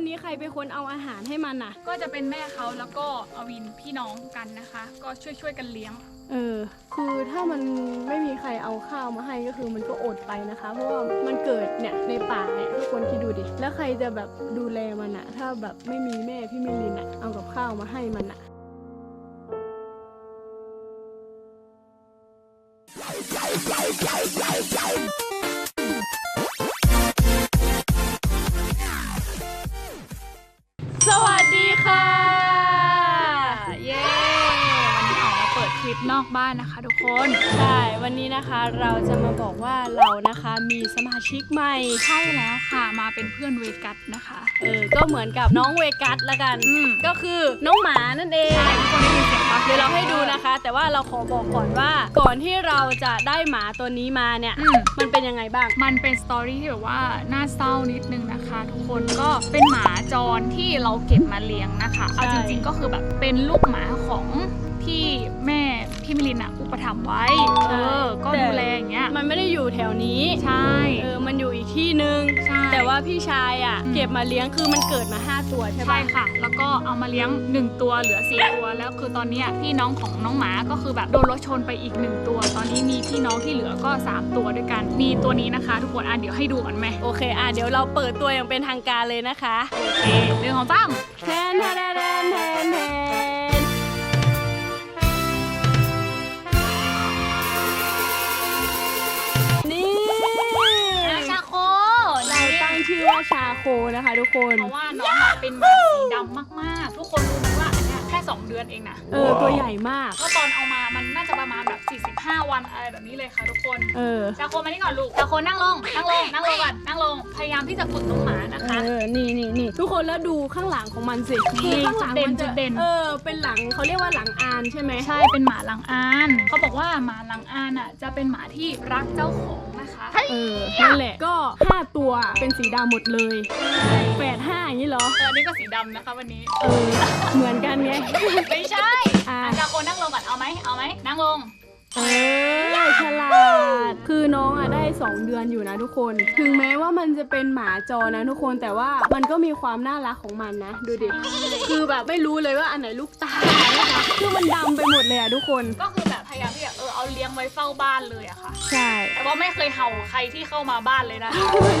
วันนี้ใครเป็นคนเอาอาหารให้มันน่ะ ก็จะเป็นแม่เขาแล้วก็อวินพี่น้องกันนะคะ ก็ช่วยช่วยๆกันเลี้ยง เออ คือถ้ามันไม่มีใครเอาข้าวมาให้ก็คือมันก็อดไปนะคะ เพราะว่ามันเกิดเนี่ยในป่าเนี่ยทุกคนคิดดูดิ แล้วใครจะแบบดูแลมันอะถ้าแบบไม่มีแม่พี่มิลินอะเอากับข้าวมาให้มันอะ บ้านนะคะ ทุกคนใช่วันนี้นะคะเราจะมาบอกว่าเรานะคะมีสมาชิกใหม่ใช่แล้วค่ะมาเป็นเพื่อนเวกัสนะคะเออก็เหมือนกับน้องเวกัสละกัน อืม ก็คือน้องหมานั่นเองใช่ทุกคนได้ยินเสียงปะเดี๋ยวเราให้ดูนะคะ แต่ว่าเราขอบอกก่อนว่าก่อนที่เราจะได้หมาตัวนี้มาเนี่ย อืม มันเป็นยังไงบ้าง มันเป็นสตอรี่ที่แบบว่าน่าเศร้านิดนึงนะคะ ทุกคนก็เป็นหมาจรที่เราเก็บมาเลี้ยงนะคะ เอาจริงๆก็คือแบบเป็นลูกหมาของ ที่แม่พี่มิลินอะอุปถัมภ์ไว้ เออ ก็ดูแลอย่างเงี้ย มันไม่ได้อยู่แถวนี้ ใช่ เออ มันอยู่อีกที่นึง ใช่ แต่ว่าพี่ชายอะอืมเก็บมาเลี้ยงคือมันเกิดมา 5 ตัวใช่ใช่ปะค่ะ แล้วก็เอามาเลี้ยง 1 ตัวเหลือ 4 ตัว แล้วคือตอนเนี้ยพี่น้องของน้องหมาก็คือแบบโดนรถชนไปอีก 1 ตัว ตอนนี้มีพี่น้องที่เหลือก็ 3 ตัวด้วยกัน มีตัวนี้นะคะ ทุกคนอะเดี๋ยวให้ดูกันไหมโอเคอะเดี๋ยวเราเปิดตัวอย่างเป็นทางการเลยนะคะ โอเคเรื่องของตั้มแทนแทนแทนแทนแทนนี่ ชื่อว่าชาโคนะคะทุกคน เพราะว่าน้องอะเป็นหมาสีดำมากๆ ทุกคนรู้ไหมว่าอันเนี้ยแค่ 2 เดือนเองนะเออตัวใหญ่มาก ก็ตอนเอามามันน่าจะประมาณแบบ 45 วันอะไรแบบนี้เลยค่ะทุกคน เออ ชาโคมานี่ก่อนลูก ชาโคนั่งลง นั่งลง นั่งลงก่อน นั่งลง พยายามที่จะฝึกน้องหมานะเอคะ อ นี่นี่นี่ทุกคนแล้วดูข้างหลังของมันสินี่คือข้างหลังจุดเด่นมันจุจะดเด่น เออ เป็นหลังเขาเรียกว่าหลังอานใช่ไหม ใช่ เป็นหมาลังอาน เขาบอกว่าหมาลังอานอะจะเป็นหมาที่รักเจ้าของนะคะ เออนั่นแหละก็ 5 ตัวเป็นสีดำหมดเลยแปดห้าอย่างนี้เหรอแต่อันนี้ก็สีดำนะคะวันนี้ เออ เหมือนกันไง ไม่ใช่อะ อาจารย์โคนนั่งลงก่อน เอาไหม เอาไหม นั่งลง เออฉลาด คือน้องอะได้ 2 เดือนอยู่นะทุกคน ถึงแม้ว่ามันจะเป็นหมาจรนะทุกคน แต่ว่ามันก็มีความน่ารักของมันนะ ดูดิ คือแบบไม่รู้เลยว่าอันไหนลูกตานะคะคือมันดำไปหมดเลยอะทุกคน ก็คือแบบ พยายามที่จะเออเอาเลี้ยงไว้เฝ้าบ้านเลยอะค่ะ ใช่แต่ว่าไม่เคยเห่าใครที่เข้ามาบ้านเลยนะ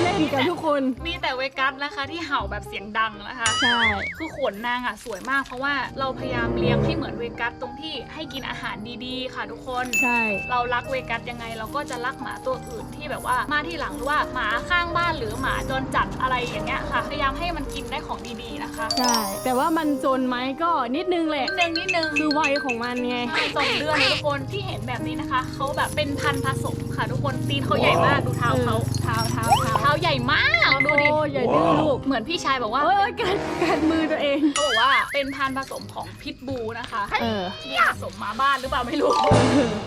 เล่นกับทุกคน มีแต่เวกัสนะคะที่เห่าแบบเสียงดังนะคะ ใช่ คือขนนางอะสวยมากเพราะว่าเราพยายามเลี้ยงให้เหมือนเวกัสตรงที่ให้กินอาหารดีๆ ค่ะทุกคน ใช่ เรารักเวกัสยังไงเราก็จะรักหมาตัวอื่นที่แบบว่ามาที่หลังหรือว่าหมาข้างบ้านหรือหมาจรจัดอะไรอย่างเงี้ยค่ะ พยายามให้มันกินได้ของดีๆนะคะใช่ แต่ว่ามันจนไหมก็นิดนึงแหละ นิดนึงนิดนึงคือวัยของมันไงใช่สองเดือนนะทุกคนที่เห็นแบบนี้นะคะ เขาแบบเป็นพันธุ์ผสมค่ะ ทุกคนตีนเขาใหญ่มากดูเท้าเขาเท้าเท้าเท้าเท้าใหญ่มากดูดิโอ้อย่าดื้อลูกเหมือนพี่ชายบอกว่าเอ้ยกัดกัดมือตัวเองเขาบอกว่าเป็นพันธุ์ผสมของพิทบูนะคะเออ ที่ผสมมาบ้านหรือเปล่าไม่รู้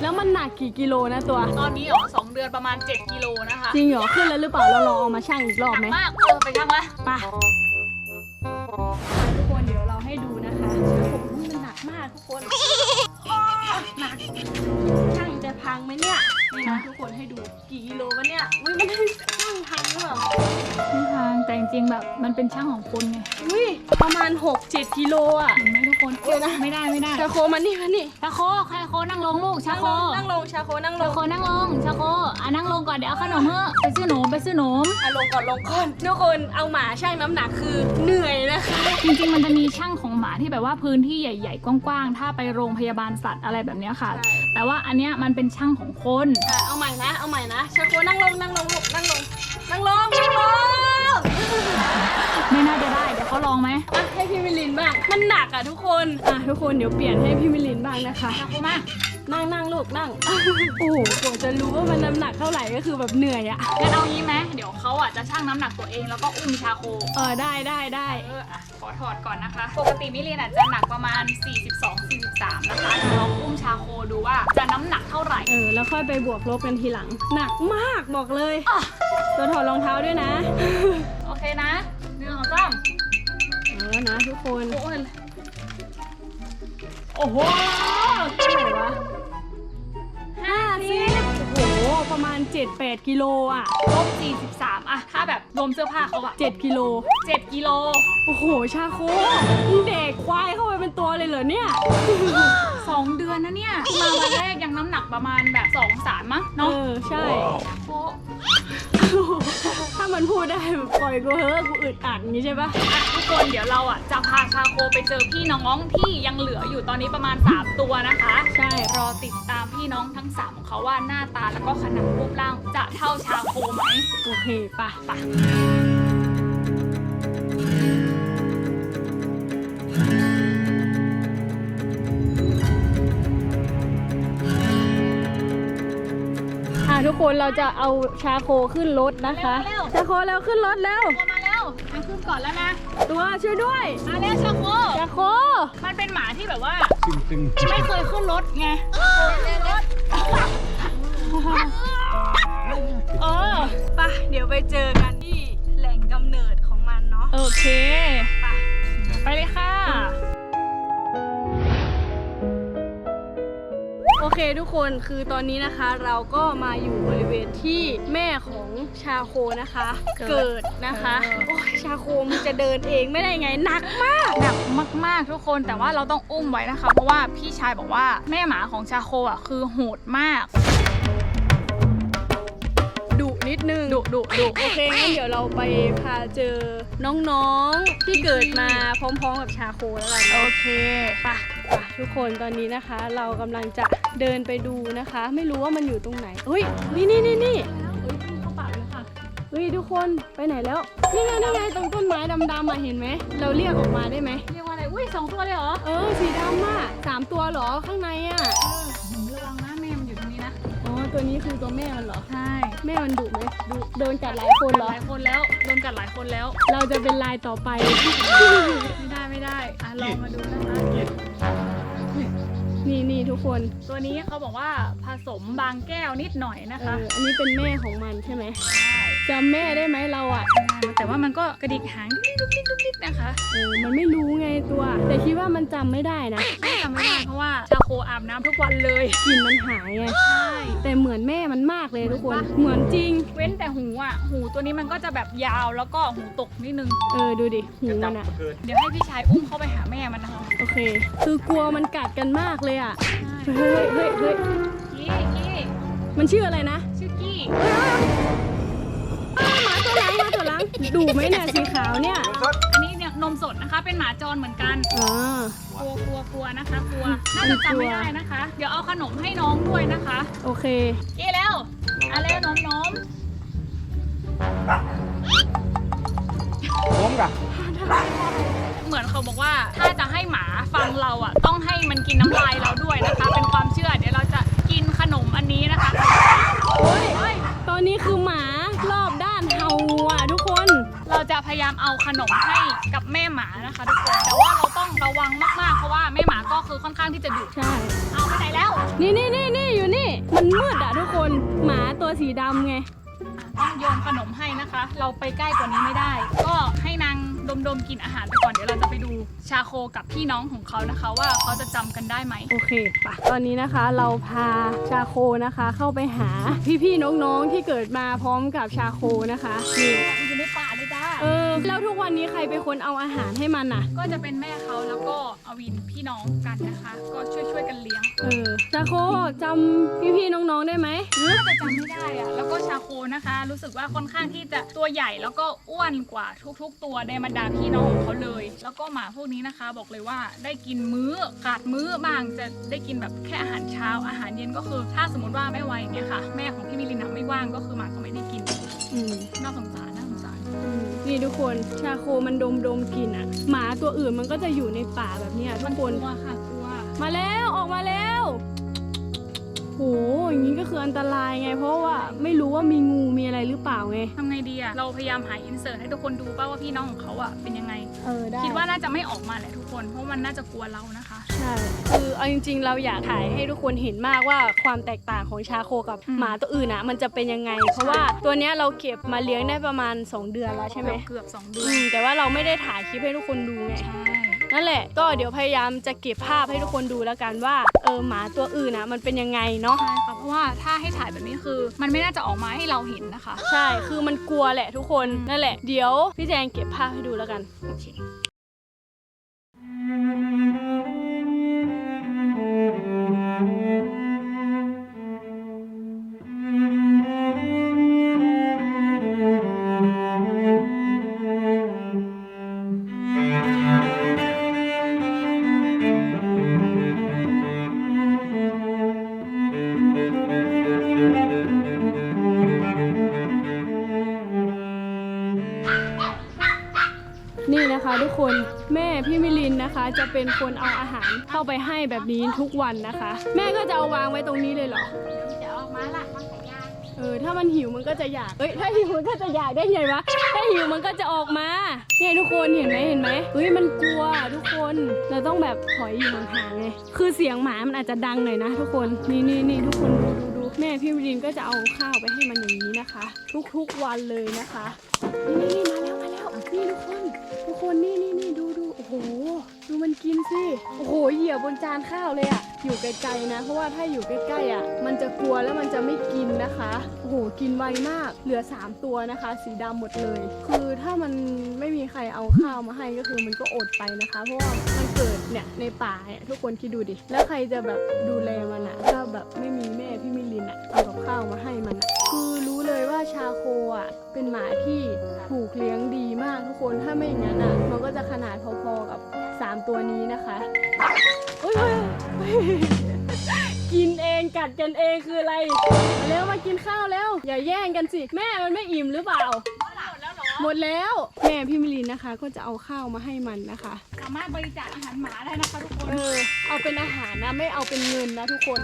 แล้วมันหนักกี่กิโลนะตัว ตอนนี้เหรอสองเดือนประมาณ 7กิโลนะคะจริงเหรอขึ้นแล้วหรือเปล่าเราลองเอามาชั่งอีกรอบหนัไหมกมากเออไปยังวะไปทุกคนเดี๋ยวเราให้ดูนะคะผมมันหนักมากทุกคนหนัก ช่างจะพังไหมเนี่ยนี่นะทุกคนให้ดูกี่กิโลวะเนี่ยอุ้ยมันช่ หรือเปล่าไม่ทางแต่จริงๆแบบมันเป็นช่างของคนไงอุ้ยประมาณ 6-7กิโลอะ เห็นไหมทุกคนเดี๋ยวนะ ไม่ได้ไม่ได้ชาโคมันนี่มันนี่ชาโคใครโคนั่งลงลูกชาโคนั่งลงชาโคนั่งลชางโคนั่งลงชาโคอะนั่งลงก่อนเดี๋ยวเอาขนมเฮ้อะไปซื้อหนมไปซื้อหนม อะลงก่อนลงก่อนทุกคนเอาหมาชั่งน้ำหนักคือเหนื่อยนะคะ จริงๆ มันจะมีช่างของหมาที่แบบว่าพื้นที่ใหญ่ๆ กว้างๆ ถ้าไปโรงพยาบาลสัตว์อะไรแบบเนี้ยค่ะ ใช่ แต่ว่าอันเนี้ยมันเป็นช่างของคน อะเอาใหม่นะ เอาใหม่นะชาโคนั่งลงนั่งลงลูกนั่งลง นั่งลงนั่งลงไม่น่าจะได้เดี๋ยวเขาลองไหมอะให้พี่มิลินบ้าง มันหนักอะทุกคน อะทุกคนเดี๋ยวเปลี่ยนให้พี่มิลินบ้างนะคะชาโคมา นั่งนั่งลูกนั่ง โอ้โหกว่าจะรู้ว่ามันน้ำหนักเท่าไหร่ก็คือแบบเหนื่อยอะงั้นเอางี้ไหมเดี๋ยวเขาอะจะชั่งน้ำหนักตัวเองแล้วก็อุ้มชาโค เออได้ได้ได้เอออะขอถอดก่อนนะคะ ปกติมิเรียนอะจะหนักประมาณ 42-43 นะคะเดี๋ยวลองอุ้มชาโคดูว่าจะน้ำหนักเท่าไหร่ เออแล้วค่อยไปบวกลบกันทีหลัง หนักมากบอกเลยตัวถอดรองเท้าด้วยนะ โอเคนะหนึ่งสองสามเออนะทุกคนโอ้ยโอ้โห เท่าไหร่วะ ประมาณ 7-8 กิโลอะลบ43อะถ้าแบบรวมเสื้อผ้าเขาอะ7กิโลเจ็ดกิโล โอ้โห ชาโคมึงเด็กควายเข้าไปเป็นตัวเลยเหรอเนี่ย สองเดือนนะเนี่ยมาวันแรกยังน้ำหนักประมาณแบบสองสามมั้งเอเนาะอ ใช่ โอ้ ถ้ามันพูดได้แบบปล่อยกูเฮ้อะกูอึดอัดอย่างนี้ใช่ปะอะทุกคนเดี๋ยวเราอะจะพาชาโคไปเจอพี่น้องที่ยังเหลืออยู่ตอนนี้ประมาณ 3 ตัวนะคะ ใช่ รอติดตามพี่น้องทั้ง 3 ของเขาว่าหน้าตาแล้วก็ขนาดรูปร่างจะเท่าชาโคไหมโอเคปะไปอะ คนเราจะเอาชาโคขึ้นรถนะคะเร็วชาโคแล้วขึ้นรถแล้วๆตัวมาแล้วอะขึ้นก่อนแล้วนะ ตัวช่วยด้วย มาแล้วชาโค ชาโค มันเป็นหมาที่แบบว่า ตึงตึงไม่เคยขึ้นรถไงเออปะเดี๋ยวไปเจอกันที่แหล่งกำเนิดของมันเนาะ โอเค ไปไปเลยค่ะ เคทุกคนคือตอนนี้นะคะเราก็มาอยู่บริเวณที่แม่ของชาโคนะคะ เกิดเกิดนะคะเออโอ้ยชาโคมันจะเดินเองไม่ได้ไงหนักมากหนักมากๆทุกคนแต่ว่าเราต้องอุ้มไว้นะคะ เพราะว่าพี่ชายบอกว่าแม่หมาของชาโคอะคือโหดมากดุนิดนึงดุดุดุโอเคงั้นเดี๋ยวเราไปพาเจอน้องๆที่เกิดมาพร้อมๆกับชาโคแล้วกันโอเนาะเคไปไป ทุกคนตอนนี้นะคะ เรากำลังจะเดินไปดูนะคะ ไม่รู้ว่ามันอยู่ตรงไหนเฮ้ยนี่นี่นี่นี่เอ้ยเข้าปากเลยค่ะเฮ้ยทุกคนไปไหนแล้วนี่ไงนี่ไงตรงต้นไม้ดำๆอะเห็นไหมเราเรียกออกมาได้ไหมเรียกว่าอะไรอุ้ยสองตัวเลยเหรอเออสีดำอะสามตัวเหรอข้างในอะเออหืมระวังนะแม่มันอยู่ตรงนี้นะอ๋อตัวนี้คือตัวแม่มันเหรอใช่แม่มันดุไหมดุโดนกัดหลายคนเหรอหลายคนแล้วโดนกัดหลายคนแล้ว เราจะเป็นลายต่อไปไม่ได้ไม่ได้อะลองมาดูนะคะ นี่นี่ทุกคนตัวนี้เขาบอกว่าผสมบางแก้วนิดหน่อยนะเอคะ ออันนี้เป็นแม่ของมันใช่ไหมใช่ จำแม่ได้ไหมเราอะแต่ว่ามันก็กระดิกหางดุ๊กดิ๊กดุ๊กดิ๊กนะคะเออมันไม่รู้ไงตัว แต่คิดว่ามันจำไม่ได้นะไม่จำไม่ได้เพราะว่าชาโคอาบน้ำทุกวันเลยกลิ่นมันหายไงใช่แต่เหมือนแม่มันมากเลยทุกคน เหมือนจริง เว้นแต่หูอะ หูตัวนี้มันก็จะแบบยาวแล้วก็หูตกนิดนึง เออดูดิหูจัมับนอะเกิดเดี๋ยวให้พี่ชายอุ้มเข้าไปหาแม่มันนะคะโอเค คือกลัวมันกัดกันมากเลยอะเฮ้ยเฮ้ยเฮ้ยกี้กี้มันชื่ออะไรนะ ชื่อกี้ หมาตัวหลังหมาตัวหลังดุไหมเนี่ยสีขาวเนี่ยอันนี้เนี่ยนมสดนะคะ เป็นหมาจรเหมือนกัน อ๋อกลัวกลัวกลัวนะคะ กลัว น่าจะจำไม่ได้นะคะ เดี๋ยวเอาขนมให้น้องด้วยนะคะ โอเคกี้แล้วอะแล้วนมนมพร้อมกับเหมือนเขาบอกว่าถ้าจะให้หมาฟังเราอะ ต้องให้มันกินน้ำลายเราด้วยนะคะ เป็นความเชื่อ เดี๋ยวเราจะกินขนมอันนี้นะคะโอ้ยต อนนี้คือหมารอบด้านเฮาอะทุกคน เราจะพยายามเอาขนมให้กับแม่หมานะคะทุกคน แต่ว่าเราต้องระวังมากๆ เพราะว่าแม่หมาก็คือค่อนข้างที่จะดุใช่ เอาไปไหนแล้วนี่นี่นี่นี่อยู่นี่ มันมืดอะทุกคน หมาตัวสีดำไงอะต้องโยนขนมให้นะคะ เราไปใกล้กว่านี้ไม่ได้ ก็ให้ นางดมๆกินอาหารไปก่อนเดี๋ยวเราจะไปดูชาโคกับพี่น้องของเขานะคะ ว่าเขาจะจำกันได้ไหม โอเคปะตอนนี้นะคะเราพาชาโคนะคะ เข้าไปหาพี่ๆน้องๆที่เกิดมาพร้อมกับชาโคนะคะนี่มันอยู่ในป่าเลยจ้า เออ แล้วทุกวันนี้ใครเป็นคนเอาอาหารให้มันอะ ก็จะเป็นแม่เขาแล้วก็อวินพี่น้องกันนะคะ ก็ช่วยช่วยๆกันเลี้ยงเออชาโคจำพี่ๆน้องๆได้ไหมน่าจะจำไม่ได้อะแล้วก็ชาโคนะคะ รู้สึกว่าค่อนข้างที่จะตัวใหญ่แล้วก็อ้วนกว่าทุกๆ ตัวในบรรดาพี่น้องของเขาเลย แล้วก็หมาพวกนี้นะคะ บอกเลยว่าได้กินมื้อขาดมื้อบางจะได้กินแบบแค่อาหารเช้า อาหารเย็นก็คือ ถ้าสมมติว่าไม่ไหวอย่างเงี้ยค่ะ แม่ของพี่มิลินนะไม่ว่างก็คือหมาก็ไม่ได้กินอืม น่าสงสารน่าสงสารอืม นี่ทุกคนชาโคมันดมดมๆกลินอะหมาตัวอื่นมันก็จะอยู่ในป่าแบบเนี้ยทุมักนคกลันวค่ะกลัว มาแล้วออกมาแล้วโห อย่างนี้ก็คืออันตรายไง เพราะว่าไม่รู้ว่ามีงูมีอะไรหรือเปล่าไง ทำไงดีอะเราพยายามหาอินเสิร์ตให้ทุกคนดูป่าว่าพี่น้องของเขาอะเป็นยังไง เออได้คิดว่าน่าจะไม่ออกมาแหละทุกคน เพราะมันน่าจะกลัวเรานะคะ ใช่ คือเอาจริง ๆ เราอยากถ่ายให้ทุกคนเห็นมากว่าความแตกต่างของชาโคกับอืม หมาตัวอื่นอะมันจะเป็นยังไง เพราะว่าตัวเนี้ยเราเก็บมาเลี้ยงได้ประมาณ 2 เดือนแล้วใช่ไหมเกือบๆสองเดือือนมแต่ว่าเราไม่ได้ถ่ายคลิปให้ทุกคนดูไง ใช่ นั่นแหละ ก็เดี๋ยวพยายามจะเก็บภาพให้ทุกคนดูแล้วกันว่าเออหมาตัวอื่นนะมันเป็นยังไงเนาะ ใช่ค่ะเพราะว่าถ้าให้ถ่ายแบบนี้คือ มันไม่น่าจะออกมาให้เราเห็นนะคะ ใช่ คือมันกลัวแหละทุกคน นั่นแหละ เดี๋ยวพี่แจงเก็บภาพให้ดูแล้วกัน โอเค จะเป็นคนเอาอาหารเข้าไปให้แบบนี้ทุกวันนะคะ แม่ก็จะเอาวางไว้ตรงนี้เลยเหรอจะออกมาละมาขายยาเออถ้ามันหิวมันก็จะอยากเอ้ยถ้าหิวมันก็จะอยากได้ไงวะถ้าหิวมันก็จะออกมาเนี่ยทุกคนเห็นไหมเห็นไหมเฮ้ยมันกลัวทุกคนเราต้องแบบถอยอยู่ห่างๆไงคือเสียงหมามันอาจจะดังหน่อยนะ ทุกคนนี่นี่นี่ทุกคนดูดูดูแม่พี่มิลินก็จะเอาข้าวไปให้มันอย่างนี้นะคะ ทุกๆวันเลยนะคะ นี่นี่นี่มาแล้วมาแล้วนี่ทุกคน ทุกคนนี่นี่นี่ดูดูโอ้โห ดูมันกินสิ โอ้โห เหยียบบนจานข้าวเลยอะอยู่ไกลๆนะ เพราะว่าถ้าอยู่ใกล้ๆอะมันจะกลัวแล้วมันจะไม่กินนะคะ โอ้โห กินไวมาก เหลือ 3 ตัวนะคะ สีดำหมดเลย คือถ้ามันไม่มีใครเอาข้าวมาให้ก็คือมันก็อดไปนะคะ เพราะว่ามันเกิดเนี่ยในป่าเนี่ยทุกคนคิดดูดิ แล้วใครจะแบบดูแลมันอะถ้าแบบไม่มีแม่พี่มิลินอะเอากับข้าวมาให้มันอะ ชาโคอะเป็นหมาที่ถูกเลี้ยงดีมากทุกคนถ้าไม่อย่างนั้นอะมันก็จะขนาดพอๆกับ 3 ตัวนี้นะคะเฮ้ยเฮ้ยเฮ้ยกินเองกัดกันเองคืออะไรมาแล้วมากินข้าวแล้ว อย่าแย่งกันสิ แม่มันไม่อิ่มหรือเปล่า หมดแล้ว แม่พี่มิลินนะคะ ก็จะเอาข้าวมาให้มันนะคะ สามารถบริจาคอาหารหมาได้นะคะทุกคน เออเอาเป็นอาหารนะไม่เอาเป็นเงินนะทุกคน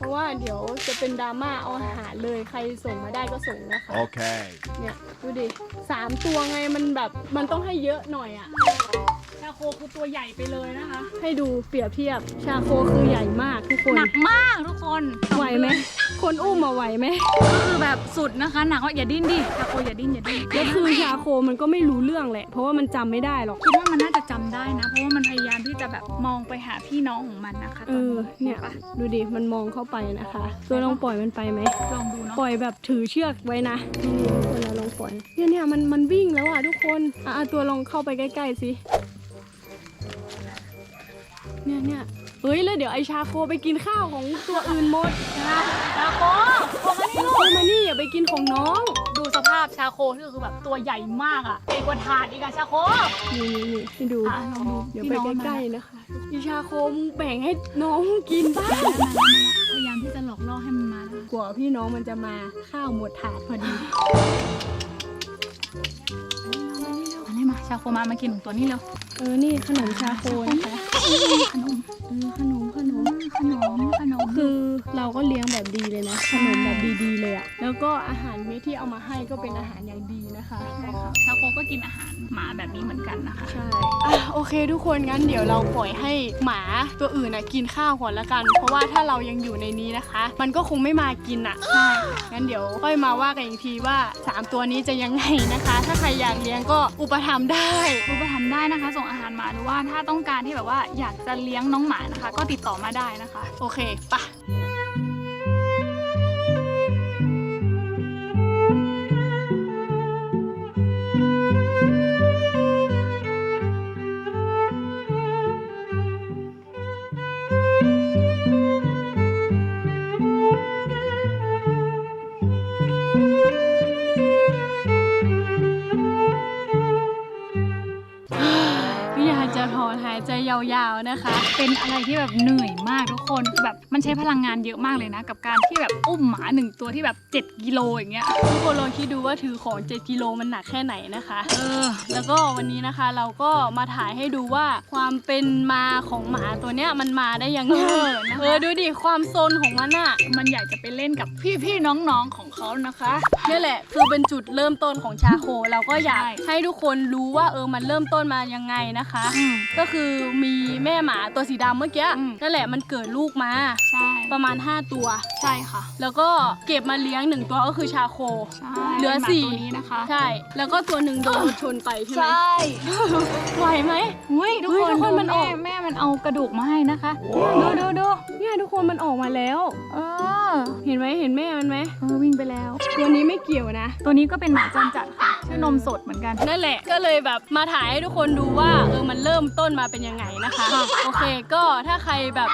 เพราะว่าเดี๋ยวจะเป็นดราม่าเอาอาหารเลยใครส่งมาได้ก็ส่งนะคะ Okay. เนี่ยดูดิสามตัวไงมันแบบมันต้องให้เยอะหน่อยอะชาโคคือตัวใหญ่ไปเลยนะคะ ให้ดูเปรียบเทียบชาโคคือใหญ่มากทุกคน หนักมากทุกคนไหวไหม คนอุ้มมาไหวไหมก็คือแบบสุดนะคะหนักว่าอย่าดิ้นดิชาโคอย่าดิ้นอย่าดิ้นแล้วคือชาโคมันก็ไม่รู้เรื่องแหละ เพราะว่ามันจำไม่ได้หรอกคิดว่ามันน่าจะจำได้นะ เพราะว่ามันพยายามที่จะแบบมองไปหาพี่น้องของมันนะคะเออเนี่ยปะดูดิมันมองเข้าไปนะคะตัวลองปล่อยมันไปไหม ลองดูเนาะปล่อยแบบถือเชือกไว้นะนี่ทุกคนนะลองปล่อยเนี่ยเนี่ยมันมันวิ่งแล้วอะทุกคนอะอะตัวลองเข้าไปใกล้ๆสิเนี่ยเนี่ย เฮ้ยแล้วเดี๋ยวไอชาโคไปกินข้าวของตัวอื่นหมดชาชาโคโคมานี่ลูกเอามานี่อย่าไปกินของน้อง ดูสภาพชาโคที่คือแบบตัวใหญ่มากอะใหญ่กว่าถาดอีกอะชาโค นี่นี่นี่ให้ดูอะลองดูเดี๋ยวพี่ไปน้องมันใกล้ๆนะคะอีชาโคมงแบ่งให้น้องกินบ้าง พยายามที่จะหลอกล่อให้มันมานะคะกลัวพี่น้องมันจะมาข้าวหมดถาดพอดี อันนี้มาชาโคมามากินของตัวนี้เร็ว เออ นี่ขนมชาโคนะคะ ขนมเออขนม เราก็เลี้ยงแบบดีเลยนะขนมแบบดีๆเลยอะแล้วก็อาหารเม็ดที่เอามาให้ก็เป็นอาหารอย่างดีนะคะใช่ค่ะชาโคก็กินอาหารหมาแบบนี้เหมือนกันนะคะ ใช่อะโอเค ทุกคนงั้นเดี๋ยวเราปล่อยให้หมาตัวอื่นนะกินข้าวก่อนละกัน เพราะว่าถ้าเรายังอยู่ในนี้นะคะ มันก็คงไม่มากินอะใช่งั้นเดี๋ยวค่อยมาว่ากันอีกทีว่า 3 ตัวนี้จะยังไงนะคะ ถ้าใครอยากเลี้ยงก็อุปถัมภ์ได้รูปธรรมได้นะคะ ส่งอาหารหมาหรือว่าถ้าต้องการที่แบบว่าอยากจะเลี้ยงน้องหมานะคะ ก็ติดต่อมาได้นะคะ โอเคปะาวๆนะคะ เป็นอะไรที่แบบเหนื่อยมากทุกคนแบบมันใช้พลังงานเยอะมากเลยนะ กับการที่แบบอุ้มหมาหนึ่งตัวที่แบบ 7 กิโลอย่างเงี้ยทุกคนลองคิดดูว่าถือของ 7 กิโลมันหนักแค่ไหนนะคะ เออ แล้วก็วันนี้นะคะเราก็มาถ่ายให้ดูว่าความเป็นมาของหมาตัวเนี้ยมันมาได้ยังไงเออนะคะเออดูดิความโซนของมันอะมันอยากจะไปเล่นกับพี่ๆน้องๆของเขานะคะนี่แหละคือเป็นจุดเริ่มต้นของชาโคเราก็อยากใช่ให้ทุกคนรู้ว่าเออมันเริ่มต้นมายังไงนะคะอืมก็คือมีแม่หมาตัวสีดำเมื่อกี้อืมนั่นแหละมันเกิดลูกมา ใช่ ประมาณ 5 ตัว ใช่ค่ะ แล้วก็เก็บมาเลี้ยงหนึ่งตัวก็คือชาโค ใช่เหลือป็นมาสี่ตัวนี้นะคะ ใช่ แล้วก็ตัวหนึ่งโดนรถชนไปใช่ไหมใช่ไหวไหม อุ้ยทุกเฮ้คยนทุกคนดูมันอแม่อกแม่มันเอากระดูกมาให้นะคะดูดูดูเนี่ยทุกคนมันออกมาแล้ว เออเห็นไหมเห็นแม่มันไหม เออวิ่งไปแล้ว ตัวนี้ไม่เกี่ยวนะ ตัวนี้ก็เป็นหมาจรจัดค่ะชื่อนมสดเหมือนกัน นั่นแหละก็เลยแบบมาถ่ายให้ทุกคนดูว่าเออมันเริ่มต้นมาเป็นยังไงนะคะ โอเคก็ถ้าใครแบบ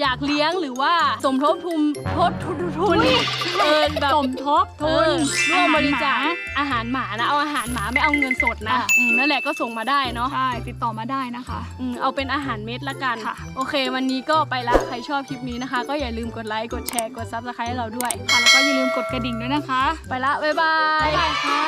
อยากเลี้ยงหรือว่าสมทบทุนทบทุนทุนเออแบบสมทบเอทุนอร่วมบริจาคอาหารหมาอาหารหมานะ เอาอาหารหมาไม่เอาเงินสดนะอะอืมนั่นแหละก็ส่งมาได้เนาะใช่ติดต่อมาได้นะคะอืมเอาเป็นอาหารเม็ดละกันค่ะโอเค วันนี้ก็ไปละใครชอบคลิปนี้นะคะ ก็อย่าลืมกดไลค์กดแชร์กดซับสไครต์ให้เราด้วยค่ะแล้วก็อย่าลืมกดกระดิ่งด้วยนะคะ ไปละบ๊ายบายบ๊ายบายค่ะ